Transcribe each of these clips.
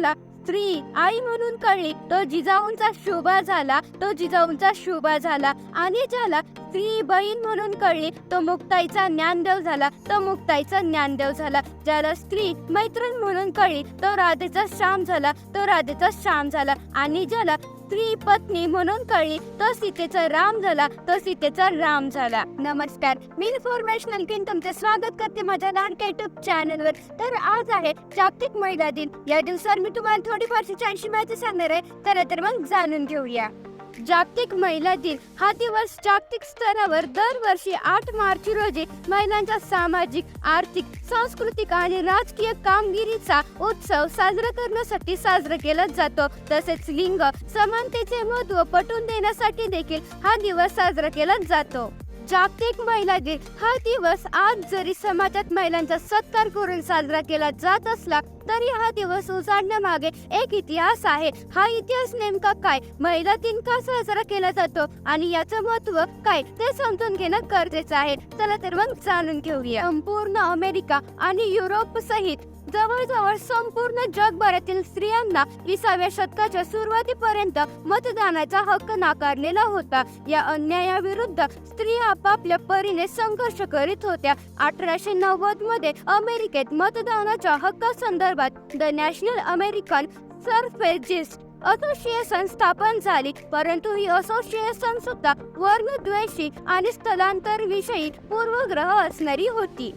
ज्याला स्त्री आई म्हणून कळली तो जिजाऊंचा शोभा झाला तो जिजाऊंचा शोभा झाला. आणि ज्याला स्त्री बहीण म्हणून कळली तो मुक्ताईचा ज्ञानदेव झाला. तो मुक्ताईचा ज्ञानदेव झाला. ज्याला स्त्री मैत्रीण म्हणून कळली तो राधेचा श्याम झाला. तो राधेचा श्याम झाला. आणि ज्याला स्त्री पत्नी म्हणून कळली. तो सीतेचा राम झाला. तो सीतेचा राम झाला. नमस्कार. मी इन्फॉर्मेशनल किन तुमचे स्वागत करते माझ्या लाडक्या युट्यूब चॅनलवर तर आज आहे जागतिक महिला दिन. या दिवसावर मी तुम्हाला थोडीफारशी छानशी माहिती सांगणार आहे. तर मग जाणून घेऊया. जागतिक महिला दिन. हा दिवस जागतिक स्तरावर दरवर्षी आठ मार्च रोजी महिलांच्या सामाजिक आर्थिक सांस्कृतिक आणि राजकीय कामगिरीचा उत्सव साजरा करण्यासाठी साजरा केला जातो. तसेच लिंग समानतेचे महत्त्व पटवून देण्यासाठी देखील हा दिवस साजरा केला जातो. जागतिक महिला दिन. हा दिवस आज जरी समाजात महिलांचा सत्कार करून साजरा केला जात असला तरी हा दिवस उजाडण्यामागे एक इतिहास आहे. हा इतिहास नेमका काय? महिला दिन का साजरा केला जातो? आणि याचं महत्त्व काय? ते समजून घेणं गरजेचं आहे. चला तर मग जाणून घेऊया. संपूर्ण अमेरिका आणि युरोप सहित जवळजवळ संपूर्ण जगभरातील स्त्रियांना विसाव्या शतकाच्या सुरुवातीपर्यंत मतदानाचा हक्क नाकारलेला होता. या अन्यायाविरुद्ध स्त्रिया आपापल्या परीने संघर्ष करीत होत्या. अठराशे नव्वदमध्ये अमेरिकेत मतदानाच्या हक्कासंदर्भात the national American suffragist association स्थापन झाली. परंतु ही असोसिएशन सुद्धा वर्णद्वेषी आणि स्थलांतर विषयी पूर्वग्रह असणारी होती.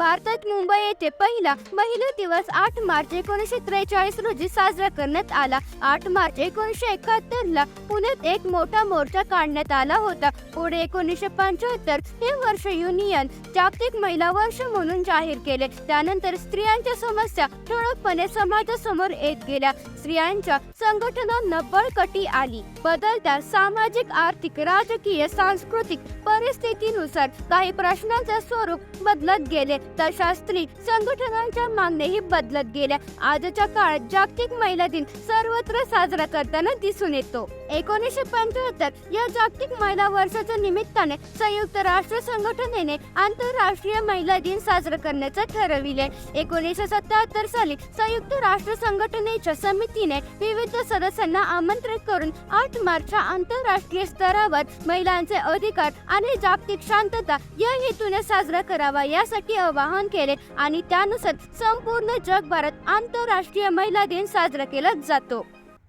भारतात मुंबई येथे पहिला महिला दिवस आठ मार्च एकोणीसशे त्रेचाळीस रोजी साजरा करण्यात आला. आठ मार्च एकोणीसशे एकाहत्तर ला पुण्यात एक मोठा मोर्चा काढण्यात आला होता. पुढे एकोणीसशे पंच्याहत्तर हे वर्ष युनियन जागतिक महिला वर्ष म्हणून जाहीर केले. त्यानंतर स्त्रियांच्या समस्या ठळकपणे समाजासमोर येत गेल्या. स्त्रियांच्या संघटनांना बळकटी आली. बदलत्या सामाजिक आर्थिक राजकीय सांस्कृतिक परिस्थितीनुसार काही प्रश्नांचे स्वरूप बदलत गेले. तशा संघटनांच्या मागण्याही बदलत गेल्या. आजच्या काळात जागतिक महिला दिन सर्वत्र साजरा करताना दिसून येतो. एकोणीसशे पंच्याहत्तर या जागतिक महिला वर्षाच्या निमित्ताने संयुक्त राष्ट्र संघटनेने आंतरराष्ट्रीय महिला दिन साजरा करण्याचे ठरविले एकोणीसशे सत्याहत्तर साली संयुक्त राष्ट्र संघटनेच्या समितीने विविध सदस्यांना आमंत्रित करून आठ मार्चच्या आंतरराष्ट्रीय स्तरावर महिलांचे अधिकार आणि जागतिक शांतता या हेतूने साजरा करावा यासाठी आवाहन केले आणि त्यानुसार संपूर्ण जगभरात आंतरराष्ट्रीय महिला दिन साजरा केला जातो.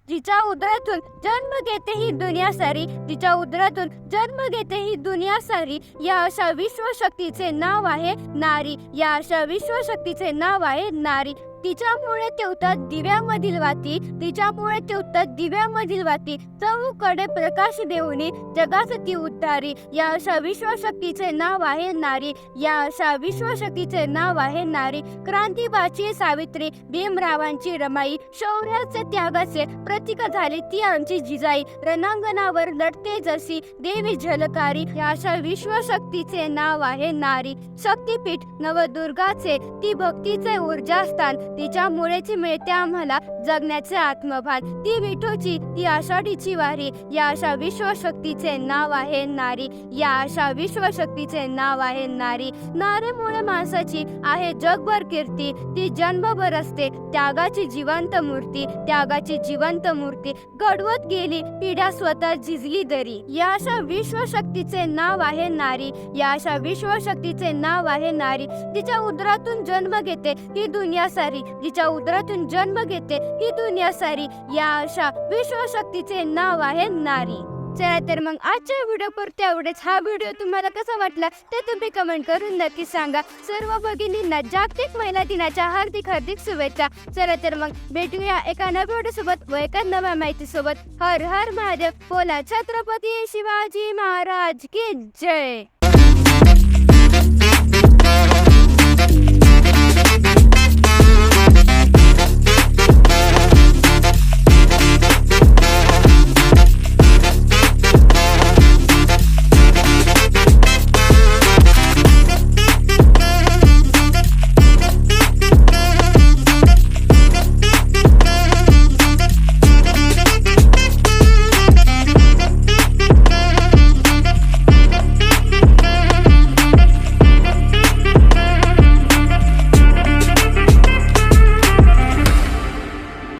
तिच्या उदरातून जन्म घेते ही दुनिया सारी तिच्या उदरातून जन्म घेते ही दुनिया सारी या अशा विश्वशक्तीचे नाव आहे नारी या अशा विश्वशक्तीचे नाव आहे नारी. तिच्यामुळे तेवतात दिव्यामधील वाती तिच्यामुळे तेवतात दिव्यामधील वाती चौकडे प्रकाश देऊनी जगास ती उद्धारी या अशा विश्वशक्तीचे नाव आहे नारी या अशा विश्वशक्तीचे नाव आहे नारी. क्रांतीबाची सावित्री भीमरावांची रमाई शौर्याचे त्यागाचे प्रतीक झाली ती आमची जिजाई. रणांगणावर लढते जशी देवी झलकारी या अशा विश्वशक्तीचे नाव आहे नारी. शक्तीपीठ नवदुर्गाचे ती भक्तीचे ऊर्जास्थान तिच्यामुळेच मिळते आम्हाला जगण्याचे आत्मभान. ती विठोची ती आषाढीची वारी. या अशा विश्वशक्तीचे नाव आहे नारी. या अशा विश्वशक्तीचे नाव आहे नारी. नारीमुळे माणसाची आहे जगभर कीर्ती. ती जन्मभर असते. त्यागाची जिवंत मूर्ती. त्यागाची जिवंत मूर्ती. घडवत गेली पिढ्या स्वतः झिजली दरी. या अशा विश्वशक्तीचे नाव आहे नारी. या अशा विश्वशक्तीचे नाव आहे नारी. तिच्या उदरातून जन्म घेते. ही दुनिया सारी. जिच्या उदरातून जन्म घेते. ही दुनिया सारी या अशा विश्वशक्तीचे नाव आहे नारी. चला तर मग आजच्या व्हिडिओ पुरते एवढेच हा व्हिडिओ तुम्हाला कसा वाटला ते तुम्ही कमेंट करून नक्की सांगा. सर्व भगिनींना जागतिक महिला दिनाच्या हार्दिक हार्दिक शुभेच्छा. चला तर मग भेटूया एका नव्या सोबत व एका नव्या माहिती सोबत हर हर महादेव. बोला छत्रपती शिवाजी महाराज की जय.